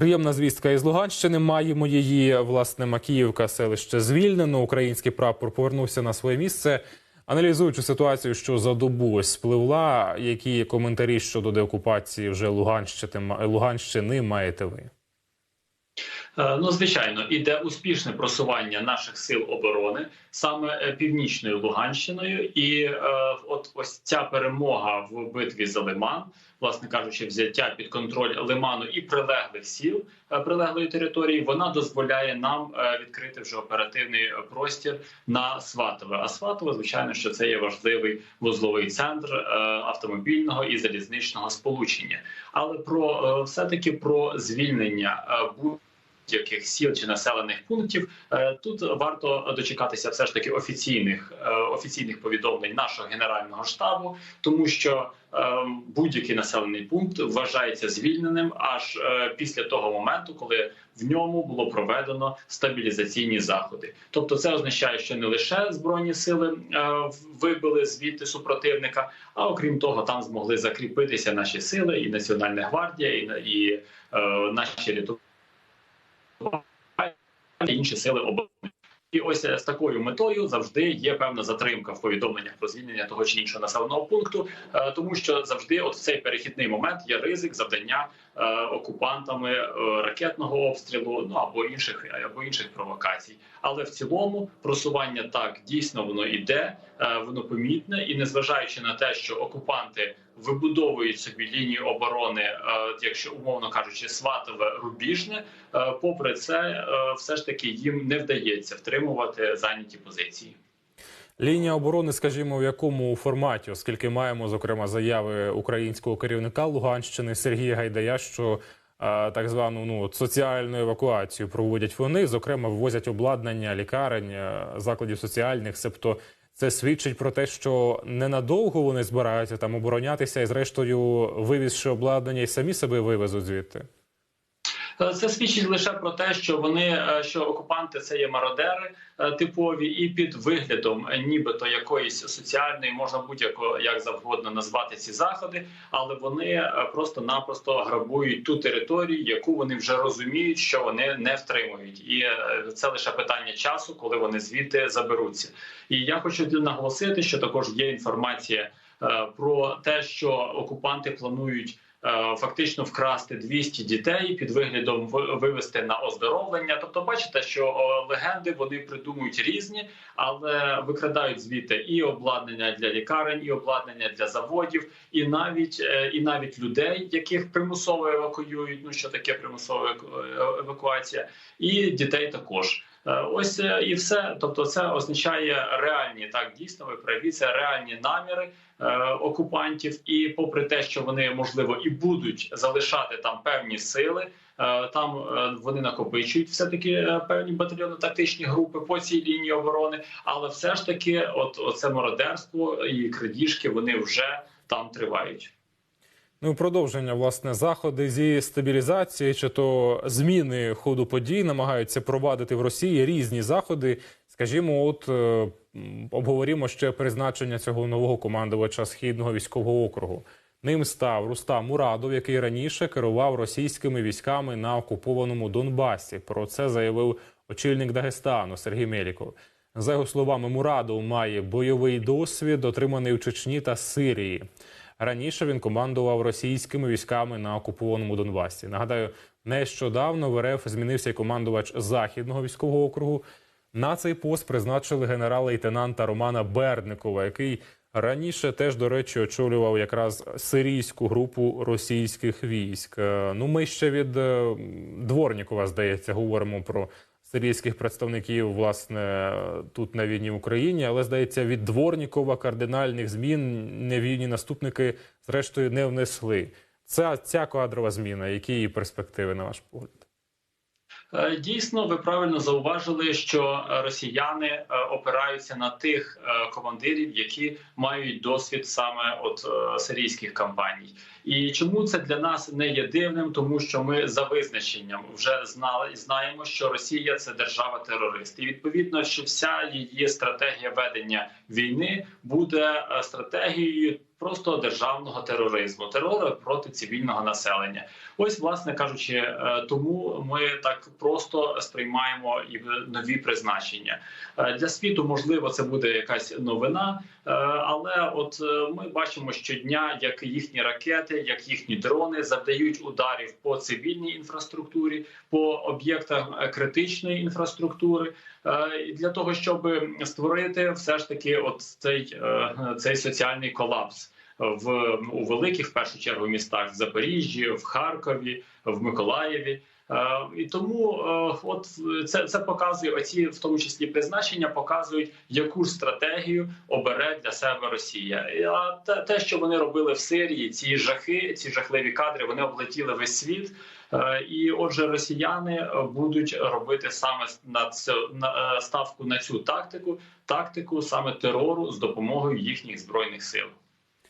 Приємна звістка із Луганщини. Маємо її. Власне, Макіївка, селище звільнено. Український прапор повернувся на своє місце. Аналізуючи ситуацію, що за добу спливла, які коментарі щодо деокупації вже Луганщини, Луганщини маєте ви? Е, Ну, звичайно, іде успішне просування наших сил оборони саме е, північною Луганщиною, і е, от ось ця перемога в битві за Лиман, власне кажучи, взяття під контроль Лиману і прилеглих сіл прилеглої території, вона дозволяє нам відкрити вже оперативний простір на Сватове. А Сватове, звичайно, що це є важливий вузловий центр автомобільного і залізничного сполучення. Але про все таки про звільнення будь яких сіл чи населених пунктів Е, тут варто дочекатися все ж таки офіційних е, офіційних повідомлень нашого генерального штабу, тому що е, будь-який населений пункт вважається звільненим аж е, після того моменту, коли в ньому було проведено стабілізаційні заходи. Тобто, це означає, що не лише збройні сили вибили звідти супротивника, а окрім того, там змогли закріпитися наші сили, і Національна гвардія, і, і е, наші рятувальники інші сили оборони. І ось е, з такою метою завжди є певна затримка в повідомленнях про звільнення того чи іншого населеного пункту, е, тому що завжди, от в цей перехідний момент, є ризик завдання е, окупантами ракетного обстрілу, ну або інших або інших провокацій. Але в цілому просування так дійсно воно іде, воно помітне, і незважаючи на те, що окупанти вибудовують собі лінію оборони, якщо умовно кажучи, сватове рубіжне. Попри це, все ж таки їм не вдається втримувати зайняті позиції. Лінія оборони, скажімо, в якому форматі, оскільки маємо зокрема заяви українського керівника Луганщини Сергія Гайдая, що так звану ну соціальну евакуацію проводять вони, зокрема, ввозять обладнання лікарень, е, закладів соціальних, себто це свідчить про те, що ненадовго вони збираються там оборонятися і, зрештою, вивізши обладнання і самі себе вивезуть звідти. Е, Це свідчить лише про те, що вони е, що окупанти це є мародери е, типові, і під виглядом нібито якоїсь соціальної можна будь-яко як завгодно назвати ці заходи, але вони просто-напросто грабують ту територію, яку вони вже розуміють, що вони не втримують, і це лише питання часу, коли вони звідти заберуться. І я хочу наголосити, що також є інформація про те, що окупанти планують. Е, Фактично вкрасти 200 дітей під виглядом вивести на оздоровлення. Тобто, бачите, що легенди вони придумують різні, але викрадають звідти і обладнання для лікарень, і обладнання для заводів, і навіть е, і навіть людей, яких примусово евакуюють. Ну що таке примусова е, евакуація, і дітей також. Е, Ось е, і все. Тобто, це означає реальні так дійсно ви праві. Це реальні наміри е, окупантів. І попри те, що вони можливо і будуть залишати там певні сили. Там вони накопичують все таки певні батальйонно-тактичні групи по цій лінії оборони, але все ж таки, от оце мародерство і крадіжки вони вже там тривають. Ну, продовження власне заходи зі стабілізації чи то зміни ходу подій намагаються провадити в Росії різні заходи. Скажімо, от е, обговоримо ще призначення цього нового командувача східного військового округу. Ним став Рустам Мурадов, який раніше керував російськими військами на окупованому Донбасі. Про це заявив очільник Дагестану Сергій Меліков. За його словами, Мурадов має бойовий досвід, отриманий в Чечні та Сирії. Раніше він командував російськими військами на окупованому Донбасі. Нагадаю, нещодавно в РФ змінився командувач західного військового округу. На цей пост призначили генерал-лейтенанта Романа Бердникова, який раніше теж, до речі, очолював якраз сирійську групу російських військ. Е, Ну, ми ще від е, Дворнікова, здається, говоримо про сирійських представників, власне, тут на війні в Україні, але здається, від Дворнікова кардинальних змін невільні наступники, зрештою, не внесли. Це ця кадрова зміна, які її перспективи, на ваш погляд? Е, Дійсно, ви правильно зауважили, що росіяни е, опираються на тих е, командирів, які мають досвід саме от сирійських кампаній. І чому це для нас не є дивним? Тому що ми за визначенням вже знали знаємо, що Росія це держава-терорист, і відповідно, що вся її стратегія ведення війни буде стратегією просто державного тероризму, терору проти цивільного населення. Ось, власне кажучи, е, тому ми так просто сприймаємо і нові призначення Е, для світу. Можливо, це буде якась новина, е, але от ми бачимо щодня, як їхні ракети, як їхні дрони завдають ударів по цивільній інфраструктурі, по об'єктах критичної інфраструктури. Для того, щоб створити все ж таки, от цей, цей соціальний колапс в у великих в першу чергу містах в Запоріжжі, в Харкові, в Миколаєві. Е, І тому е, от це, це показує оці, в тому числі призначення, показують, яку ж стратегію обере для себе Росія. А те, те, що вони робили в Сирії, ці жахи, ці жахливі кадри, вони облетіли весь світ. Е, І отже, росіяни будуть робити саме на цю на ставку на цю тактику, тактику саме терору з допомогою їхніх збройних сил.